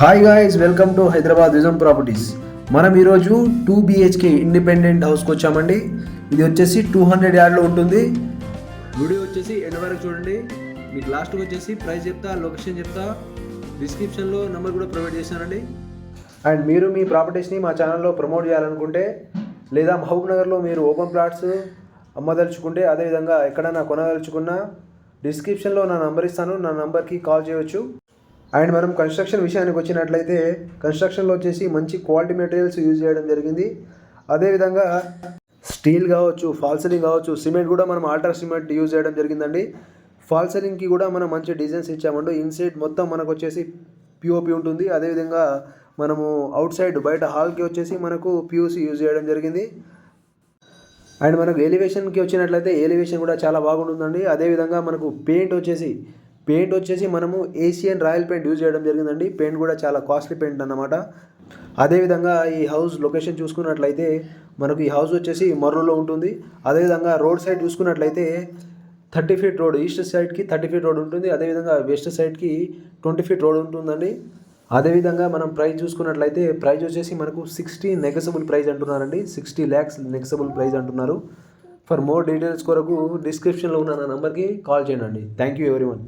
Hi guys welcome to Hyderabad vision properties మనం ఈరోజు two BHK independent హౌస్కి వచ్చామండి. ఇది వచ్చేసి టూ హండ్రెడ్ యార్డ్లో ఉంటుంది. వీడియో వచ్చేసి ఎండ్ వరకు చూడండి. మీకు లాస్ట్కి వచ్చేసి ప్రైస్ చెప్తా లొకేషన్ చెప్తా డిస్క్రిప్షన్లో నెంబర్ కూడా ప్రొవైడ్ చేశానండి అండ్ మీరు మీ ప్రాపర్టీస్ని మా ఛానల్లో ప్రమోట్ చేయాలనుకుంటే లేదా మహబూబ్ నగర్లో మీరు ఓపెన్ ప్లాట్స్ అమ్మదలుచుకుంటే అదేవిధంగా ఎక్కడైనా కొనదలుచుకున్నా డిస్క్రిప్షన్లో నా నంబర్ ఇస్తాను. నా నంబర్కి కాల్ చేయవచ్చు. అండ్ మనం కన్స్ట్రక్షన్ విషయానికి వచ్చినట్లయితే కన్స్ట్రక్షన్లో వచ్చేసి మంచి క్వాలిటీ మెటీరియల్స్ యూజ్ చేయడం జరిగింది. అదేవిధంగా స్టీల్ కావచ్చు ఫాల్సరింగ్ కావచ్చు సిమెంట్ కూడా మనం ఆల్టర్ సిమెంట్ యూజ్ చేయడం జరిగిందండి. ఫాల్సరింగ్కి కూడా మనం మంచి డిజైన్స్ ఇచ్చామండి. ఇన్సైడ్ మొత్తం మనకు వచ్చేసి పిఓపి ఉంటుంది. అదేవిధంగా మనము అవుట్ సైడ్ బయట హాల్కి వచ్చేసి మనకు పియూసి యూజ్ చేయడం జరిగింది. అండ్ మనకు ఎలివేషన్కి వచ్చినట్లయితే ఎలివేషన్ కూడా చాలా బాగుంటుందండి. అదేవిధంగా మనకు పెయింట్ వచ్చేసి పెయింట్ వచ్చేసి మనము ఏషియన్ రాయల్ పెయింట్ యూజ్ చేయడం జరిగిందండి. పెయింట్ కూడా చాలా కాస్ట్లీ పెయింట్ అన్నమాట. అదేవిధంగా ఈ హౌస్ లొకేషన్ చూసుకున్నట్లయితే మనకు ఈ హౌస్ వచ్చేసి మర్రులో ఉంటుంది. అదేవిధంగా రోడ్ సైడ్ చూసుకున్నట్లయితే థర్టీ ఫీట్ రోడ్ ఈస్ట్ సైడ్కి థర్టీ ఫీట్ రోడ్ ఉంటుంది. అదేవిధంగా వెస్ట్ సైడ్కి ట్వంటీ ఫీట్ రోడ్ ఉంటుందండి. అదేవిధంగా మనం ప్రైస్ చూసుకున్నట్లయితే ప్రైస్ వచ్చేసి మనకు సిక్స్టీ నెగసబుల్ ప్రైస్ అంటున్నారండి. సిక్స్టీ ల్యాక్స్ నెగసబుల్ ప్రైస్ అంటున్నారు. ఫర్ మోర్ డీటెయిల్స్ కొరకు డిస్క్రిప్షన్లో ఉన్న నా నెంబర్కి కాల్ చేయండి. Thank you every one